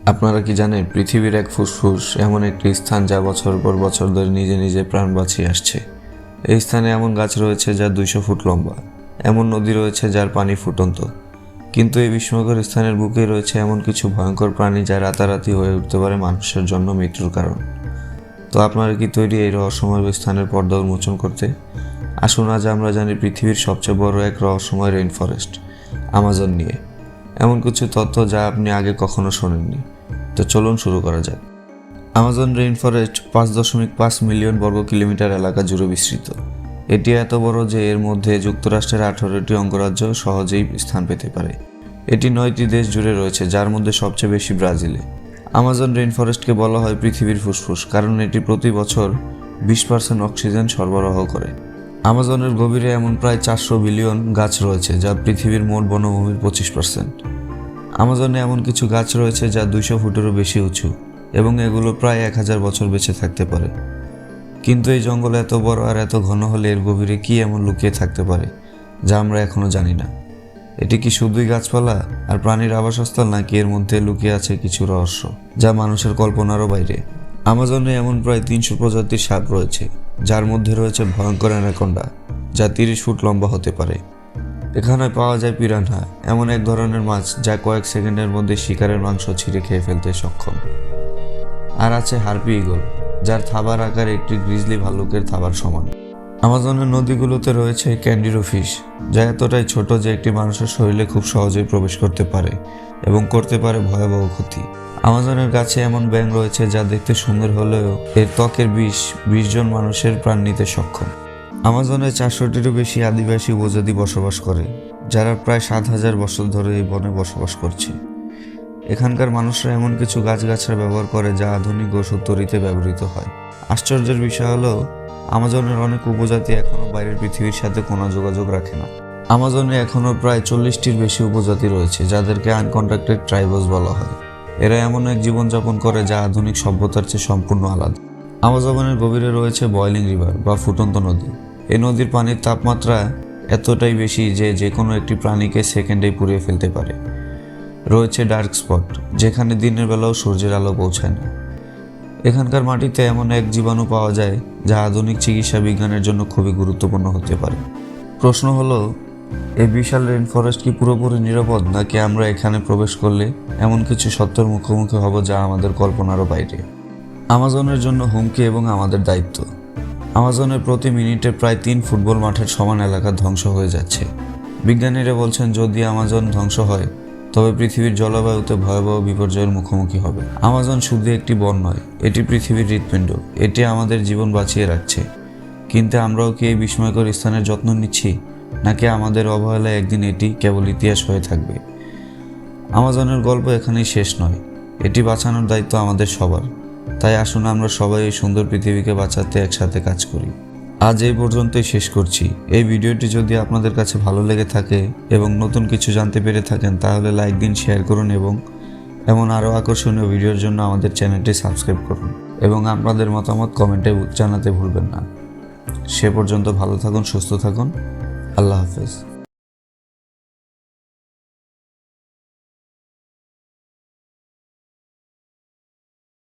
আপনারা কি জানেন, পৃথিবীর এক ফুসফুস এমন একটি স্থান যা বছর পর বছর ধরে নিজে নিজে প্রাণ বাঁচিয়ে আসছে। এই স্থানে এমন গাছ রয়েছে যা দুইশো ফুট লম্বা, এমন নদী রয়েছে যার পানি ফুটন্ত। কিন্তু এই বিস্ময়কর স্থানের বুকে রয়েছে এমন কিছু ভয়ঙ্কর প্রাণী যা রাতারাতি হয়ে উঠতে পারে মানুষের জন্য মৃত্যুর কারণ। তো আপনারা কি তৈরি এই রহস্যময় স্থানের পর্দা উন্মোচন করতে? আসুন, আজ আমরা জানি পৃথিবীর সবচেয়ে বড় এক রহস্যময় রেইন ফরেস্ট আমাজন নিয়ে। এমন কিছু তথ্য যা আপনি আগে কখনো শোনেননি। তো চলুন শুরু করা যাক। আমাজন রেইন ফরেস্ট পাঁচ দশমিক পাঁচ মিলিয়ন বর্গ কিলোমিটার এলাকা জুড়ে বিস্তৃত। এটি এত বড় যে এর মধ্যে যুক্তরাষ্ট্রের আঠারোটি অঙ্গরাজ্য সহজেই স্থান পেতে পারে। এটি নয়টি দেশ জুড়ে রয়েছে, যার মধ্যে সবচেয়ে বেশি ব্রাজিলে আমাজন রেইন ফরেস্টকে বলা হয় পৃথিবীর ফুসফুস, কারণ এটি প্রতি বছর বিশ পার্সেন্ট অক্সিজেন সরবরাহ করে। আমাজনের গভীরে এমন প্রায় চারশো বিলিয়ন গাছ রয়েছে যা পৃথিবীর মোট বনভূমির পঁচিশ পার্সেন্ট আমাজনে এমন কিছু গাছ রয়েছে যা দুইশো ফুটেরও বেশি উঁচু এবং এগুলো প্রায় এক হাজার বছর বেঁচে থাকতে পারে। কিন্তু এই জঙ্গল এত বড় আর এত ঘন হলে এর গভীরে কি এমন লুকিয়ে থাকতে পারে, যা আমরা এখনও জানি না। এটি কি শুধুই গাছপালা আর প্রাণীর আবাসস্থল নাকি এর মধ্যে লুকিয়ে আছে কিছু রহস্য, যা মানুষের কল্পনারও বাইরে? আমাজনে এমন প্রায় তিনশো প্রজাতির সাপ রয়েছে, যার মধ্যে রয়েছে ভয়ঙ্কর অ্যানাকোন্ডা, যা তিরিশ ফুট লম্বা হতে পারে। এখানে পাওয়া যায় পিরানহা, এমন এক ধরনের মাছ যা কয়েক সেকেন্ডের মধ্যে শিকারের মাংস ছিঁড়ে খেয়ে ফেলতে সক্ষম। আর আছে হারপি ইগল যার থাবার আকার একটি গ্রিজলি ভাল্লুকের থাবার সমান। আমাজনের নদীগুলোতে রয়েছে ক্যান্ডিরো ফিশ যা এতটাই ছোট যে একটি মানুষের শরীরে খুব সহজেই প্রবেশ করতে পারে এবং করতে পারে ভয়াবহ ক্ষতি। আমাজনের গাছে এমন ব্যাং রয়েছে যা দেখতে সুন্দর হলেও এর ত্বকের বিষ বিশ জন মানুষের প্রাণ নিতে সক্ষম। আমাজনে চারশোটিরও বেশি আদিবাসী উপজাতি বসবাস করে, যারা প্রায় সাত হাজার বছর ধরে এই বনে বসবাস করছে। এখানকার মানুষরা এমন কিছু গাছগাছড়া ব্যবহার করে যা আধুনিক ওষুধ তৈরিতে ব্যবহৃত হয়। আশ্চর্যের বিষয় হলো আমাজনের অনেক উপজাতি এখনও বাইরের পৃথিবীর সাথে কোনো যোগাযোগ রাখে না। আমাজনে এখনও প্রায় চল্লিশটির বেশি উপজাতি রয়েছে, যাদেরকে আনকন্ট্রাক্টেড ট্রাইবস বলা হয়। এরা এমন এক জীবনযাপন করে যা আধুনিক সভ্যতার চেয়ে সম্পূর্ণ আলাদা। আমাজনের গভীরে রয়েছে বয়লিং রিভার বা ফুটন্ত নদী। এই নদীর পানির তাপমাত্রা এতটাই বেশি যে যে কোনো একটি প্রাণীকে সেকেন্ডেই পুড়িয়ে ফেলতে পারে। রয়েছে ডার্ক স্পট যেখানে দিনের বেলাও সূর্যের আলো পৌঁছায় না। এখানকার মাটিতে এমন এক জীবাণু পাওয়া যায় যা আধুনিক চিকিৎসা বিজ্ঞানের জন্য খুবই গুরুত্বপূর্ণ হতে পারে। প্রশ্ন হলো, এই বিশাল রেন ফরেস্ট কি পুরোপুরি নিরাপদ, নাকি আমরা এখানে প্রবেশ করলে এমন কিছু সত্যের মুখোমুখি হব যা আমাদের কল্পনারও বাইরে? আমাজনের জন্য হুমকি এবং আমাদের দায়িত্ব। আমাজনের প্রতি মিনিটে প্রায় তিন ফুটবল মাঠের সমান এলাকা ধ্বংস হয়ে যাচ্ছে। বিজ্ঞানীরা বলছেন, যদি আমাজন ধ্বংস হয় তবে পৃথিবীর জলবায়ুতে ভয়াবহ বিপর্যয়ের মুখোমুখি হবে। আমাজন শুধু একটি বন নয়, এটি পৃথিবীর হৃৎপিণ্ড। এটি আমাদের জীবন বাঁচিয়ে রাখছে। কিন্তু আমরাও কি এই বিস্ময়কর স্থানের যত্ন নিচ্ছি? নাকি আমাদের অবহেলায় একদিন এটি কেবল ইতিহাস হয়ে থাকবে? আমাজনের গল্প এখানেই শেষ নয়। এটি বাঁচানোর দায়িত্ব আমাদের সবার। তাই আসুন আমরা সবাই এই সুন্দর পৃথিবীকে বাঁচাতে একসাথে কাজ করি। আজ এই পর্যন্তই শেষ করছি। এই ভিডিওটি যদি আপনাদের কাছে ভালো লেগে থাকে এবং নতুন কিছু জানতে পেরে থাকেন, তাহলে লাইক দিন শেয়ার করুন এবং এমন আরও আকর্ষণীয় ভিডিওর জন্য আমাদের চ্যানেলটি সাবস্ক্রাইব করুন এবং আপনাদের মতামত কমেন্টে জানাতে ভুলবেন না। সে পর্যন্ত ভালো থাকুন, সুস্থ থাকুন। আল্লাহ হাফেজ।